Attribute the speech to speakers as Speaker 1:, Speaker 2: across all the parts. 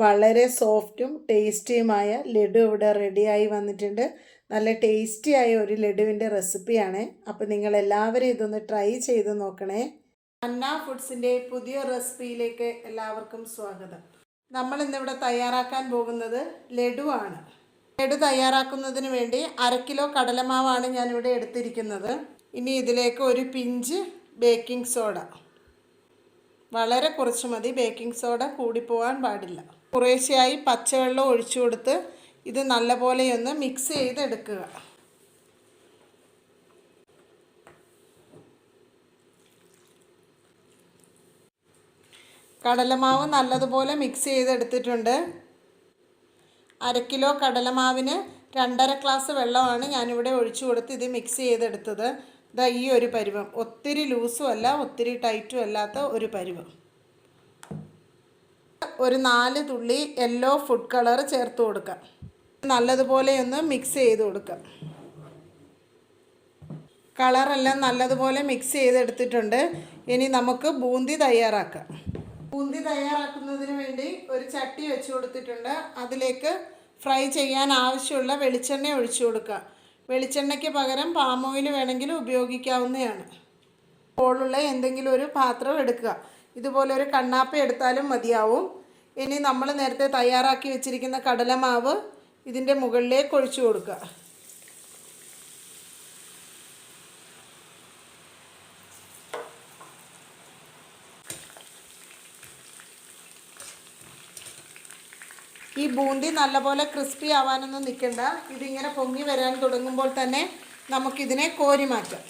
Speaker 1: വളരെ സോഫ്റ്റും ടേസ്റ്റിയുമായ ലഡു ഇവിടെ റെഡിയായി വന്നിട്ടുണ്ട്. നല്ല ടേസ്റ്റി ആയ ഒരു ലഡുവിന്റെ റെസിപ്പിയാണ് അപ്പോൾ നിങ്ങൾ എല്ലാവരും ഇതൊന്ന് ട്രൈ ചെയ്ത് നോക്കണേ. അന്ന ഫുഡ്സിന്റെ പുതിയ റെസിപ്പിയിലേക്ക് എല്ലാവർക്കും സ്വാഗതം. നമ്മൾ ഇന്നിവിടെ തയ്യാറാക്കാൻ പോകുന്നത് ലഡുവാണ് ലഡു തയ്യാറാക്കുന്നതിന് വേണ്ടി അര കിലോ കടലമാവാണ് ഞാനിവിടെ എടുത്തിരിക്കുന്നത്. ഇനി ഇതിലേക്ക് ഒരു പിഞ്ച് ബേക്കിംഗ് സോഡ വളരെ കുറച്ച് മതി. ബേക്കിംഗ് സോഡ കൂടിപ്പോവാൻ പാടില്ല. കുറേശ്ശെയായി പച്ചവെള്ളം ഒഴിച്ചു കൊടുത്ത് ഇത് നല്ലപോലെ ഒന്ന് മിക്സ് ചെയ്തെടുക്കുക. കടലമാവ് നല്ലതുപോലെ മിക്സ് ചെയ്തെടുത്തിട്ടുണ്ട്. അര കിലോ കടലമാവിന് രണ്ടര ഗ്ലാസ് വെള്ളമാണ് ഞാനിവിടെ ഒഴിച്ചു കൊടുത്ത് ഇത് മിക്സ് ചെയ്തെടുത്തത്. ഇതാ ഈ ഒരു പരുവം. ഒത്തിരി ലൂസും അല്ല ഒത്തിരി ടൈറ്റും അല്ലാത്ത ഒരു പരുവം. ഒരു നാല് തുള്ളി യെല്ലോ ഫുഡ് കളർ ചേർത്ത് കൊടുക്കാം. നല്ലതുപോലെ ഒന്ന് മിക്സ് ചെയ്ത് കൊടുക്കാം. കളറെല്ലാം നല്ലതുപോലെ മിക്സ് ചെയ്തെടുത്തിട്ടുണ്ട്. ഇനി നമുക്ക് ബൂന്തി തയ്യാറാക്കാം. ബൂന്തി തയ്യാറാക്കുന്നതിന് വേണ്ടി ഒരു ചട്ടി വെച്ച് കൊടുത്തിട്ടുണ്ട്. അതിലേക്ക് ഫ്രൈ ചെയ്യാൻ ആവശ്യമുള്ള വെളിച്ചെണ്ണ ഒഴിച്ചു കൊടുക്കുക വെളിച്ചെണ്ണയ്ക്ക് പകരം പാം ഓയിൽ വേണമെങ്കിൽ ഉപയോഗിക്കാവുന്നതാണ്. ഹോളുള്ള എന്തെങ്കിലും ഒരു പാത്രം എടുക്കുക. ഇതുപോലെ ഒരു കണ്ണാപ്പ എടുത്താലും മതിയാവും. ഇനി നമ്മൾ നേരത്തെ തയ്യാറാക്കി വെച്ചിരിക്കുന്ന കടലമാവ് ഇതിന്റെ മുകളിലേക്ക് ഒഴിച്ചു കൊടുക്കുക. ഈ ബൂന്തി നല്ലപോലെ ക്രിസ്പി ആവാനൊന്നും നിൽക്കണ്ട. ഇതിങ്ങനെ പൊങ്ങി വരാൻ തുടങ്ങുമ്പോൾ തന്നെ നമുക്കിതിനെ കോരി മാറ്റാം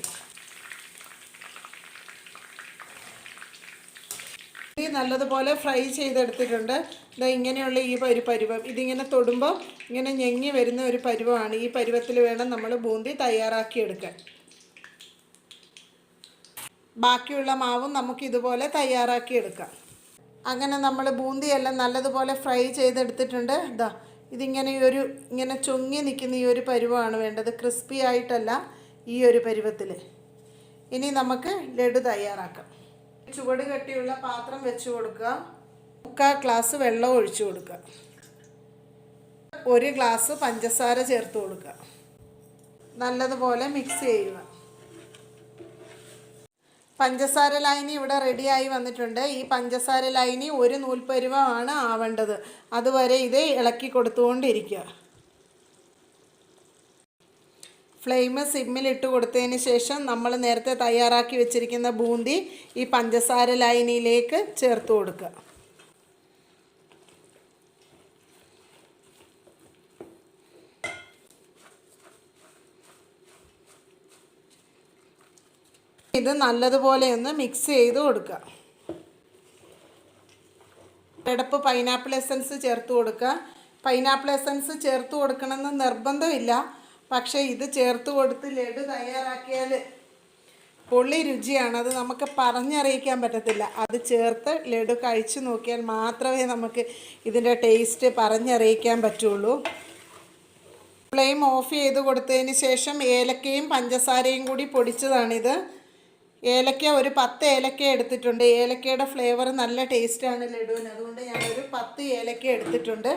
Speaker 1: നല്ലതുപോലെ ഫ്രൈ ചെയ്തെടുത്തിട്ടുണ്ട്. ഇതാ ഇങ്ങനെയുള്ള ഈ ഒരു പരുവം. ഇതിങ്ങനെ തൊടുമ്പോൾ ഇങ്ങനെ ഞെങ്ങി വരുന്ന ഒരു പരുവമാണ്. ഈ പരുവത്തിൽ വേണം നമ്മൾ ബൂന്തി തയ്യാറാക്കിയെടുക്കാൻ. ബാക്കിയുള്ള മാവും നമുക്ക് ഇതുപോലെ തയ്യാറാക്കിയെടുക്കാം. അങ്ങനെ നമ്മൾ ബൂന്തിയെല്ലാം നല്ലതുപോലെ ഫ്രൈ ചെയ്തെടുത്തിട്ടുണ്ട്. ഇതാ ഇതിങ്ങനെ ഒരു ഇങ്ങനെ ചൊങ്ങി നിൽക്കുന്ന ഈ ഒരു പരുവമാണ് വേണ്ടത്. ക്രിസ്പി ആയിട്ടല്ല ഈ ഒരു പരുവത്തിൽ. ഇനി നമുക്ക് ലഡു തയ്യാറാക്കാം. ചുവട് കെട്ടിയുള്ള പാത്രം വെച്ച് കൊടുക്കുക. മുക്കാൽ ഗ്ലാസ് വെള്ളം ഒഴിച്ചു കൊടുക്കുക. ഒരു ഗ്ലാസ് പഞ്ചസാര ചേർത്ത് കൊടുക്കുക. നല്ലതുപോലെ മിക്സ് ചെയ്യുക. പഞ്ചസാര ലൈനി ഇവിടെ റെഡിയായി വന്നിട്ടുണ്ട്. ഈ പഞ്ചസാര ലൈനി ഒരു നൂൽപ്പരുവമാണ് ആവേണ്ടത്. അതുവരെ ഇത് ഇളക്കി കൊടുത്തുകൊണ്ടിരിക്കുക. ഫ്ലെയിം സിമ്മിൽ ഇട്ട് കൊടുത്തതിന് ശേഷം നമ്മൾ നേരത്തെ തയ്യാറാക്കി വെച്ചിരിക്കുന്ന ബൂന്തി ഈ പഞ്ചസാര ലൈനിയിലേക്ക് ചേർത്ത് കൊടുക്കുക. ഇത് നല്ലതുപോലെ ഒന്ന് മിക്സ് ചെയ്ത് കൊടുക്കുക. എടപ്പ് പൈനാപ്പിൾ എസൻസ് ചേർത്ത് കൊടുക്കുക. പൈനാപ്പിൾ എസൻസ് ചേർത്ത് കൊടുക്കണമെന്ന് നിർബന്ധമില്ല. പക്ഷേ ഇത് ചേർത്ത് കൊടുത്ത് ലഡു തയ്യാറാക്കിയാൽ പൊള്ളി രുചിയാണ്. അത് നമുക്ക് പറഞ്ഞറിയിക്കാൻ പറ്റത്തില്ല. അത് ചേർത്ത് ലഡു കഴിച്ചു നോക്കിയാൽ മാത്രമേ നമുക്ക് ഇതിന്റെ ടേസ്റ്റ് പറഞ്ഞറിയിക്കാൻ പറ്റുള്ളൂ. ഫ്ലെയിം ഓഫ് ചെയ്ത് കൊടുത്തതിന് ശേഷം ഏലക്കയും പഞ്ചസാരയും കൂടി പൊടിച്ചതാണിത്. ഏലക്ക ഒരു പത്ത് ഏലക്ക എടുത്തിട്ടുണ്ട്. ഏലക്കയുടെ ഫ്ലേവർ നല്ല ടേസ്റ്റാണ് ലഡുവിന്. അതുകൊണ്ട് ഞാനൊരു പത്ത് ഏലക്ക എടുത്തിട്ടുണ്ട്.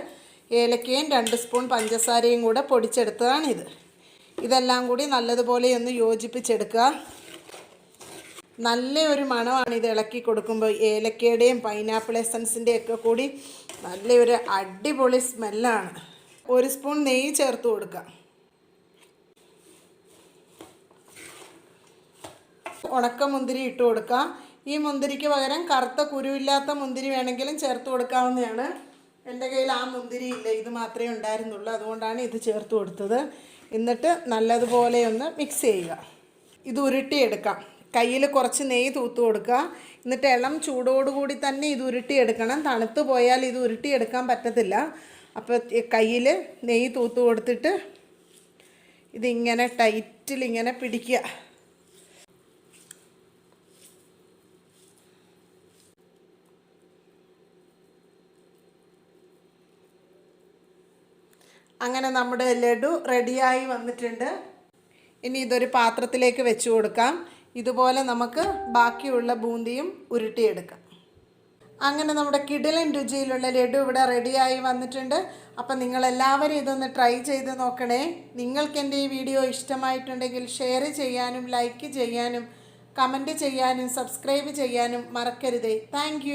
Speaker 1: ഏലക്കയും രണ്ട് സ്പൂൺ പഞ്ചസാരയും കൂടെ പൊടിച്ചെടുത്തതാണിത്. ഇതെല്ലാം കൂടി നല്ലതുപോലെ ഒന്ന് യോജിപ്പിച്ചെടുക്കുക. നല്ല ഒരു മണമാണ് ഇത് ഇളക്കി കൊടുക്കുമ്പോൾ ഏലക്കയുടെയും പൈനാപ്പിൾ എസൻസിന്റെ ഒക്കെ കൂടി നല്ലൊരു അടിപൊളി സ്മെല്ലാണ് ഒരു സ്പൂൺ നെയ്യ് ചേർത്ത് കൊടുക്കുക. ഉണക്ക മുന്തിരി ഇട്ട് കൊടുക്കുക. ഈ മുന്തിരിക്ക് പകരം കറുത്ത കുരുവില്ലാത്ത മുന്തിരി വേണമെങ്കിലും ചേർത്ത് കൊടുക്കാവുന്നതാണ്. എന്റെ കയ്യിൽ ആ മുന്തിരി ഇല്ല ഇത് മാത്രമേ ഉണ്ടായിരുന്നുള്ളൂ. അതുകൊണ്ടാണ് ഇത് ചേർത്ത് കൊടുത്തത്. എന്നിട്ട് നല്ലതുപോലെ ഒന്ന് മിക്സ് ചെയ്യുക. ഇത് ഉരുട്ടിയെടുക്കാം. കയ്യിൽ കുറച്ച് നെയ്യ് തൂത്ത് കൊടുക്കുക. എന്നിട്ട് ഇളം ചൂടോടുകൂടി തന്നെ ഇത് ഉരുട്ടിയെടുക്കണം. തണുത്ത് പോയാൽ ഇത് ഉരുട്ടിയെടുക്കാൻ പറ്റത്തില്ല. അപ്പോൾ കയ്യിൽ നെയ്യ് തൂത്ത് കൊടുത്തിട്ട് ഇതിങ്ങനെ ടൈറ്റിൽ ഇങ്ങനെ പിടിക്കുക. അങ്ങനെ നമ്മുടെ ലഡു റെഡിയായി വന്നിട്ടുണ്ട്. ഇനി ഇതൊരു പാത്രത്തിലേക്ക് വെച്ച് കൊടുക്കാം. ഇതുപോലെ നമുക്ക് ബാക്കിയുള്ള ബൂന്തിയും ഉരുട്ടിയെടുക്കാം. അങ്ങനെ നമ്മുടെ കിടിലൻ രുചിയിലുള്ള ലഡു ഇവിടെ റെഡിയായി വന്നിട്ടുണ്ട്. അപ്പം നിങ്ങളെല്ലാവരും ഇതൊന്ന് ട്രൈ ചെയ്ത് നോക്കണേ. നിങ്ങൾക്ക് എന്റെ ഈ വീഡിയോ ഇഷ്ടമായിട്ടുണ്ടെങ്കിൽ ഷെയർ ചെയ്യാനും ലൈക്ക് ചെയ്യാനും കമന്റ് ചെയ്യാനും സബ്സ്ക്രൈബ് ചെയ്യാനും മറക്കരുതേ. താങ്ക്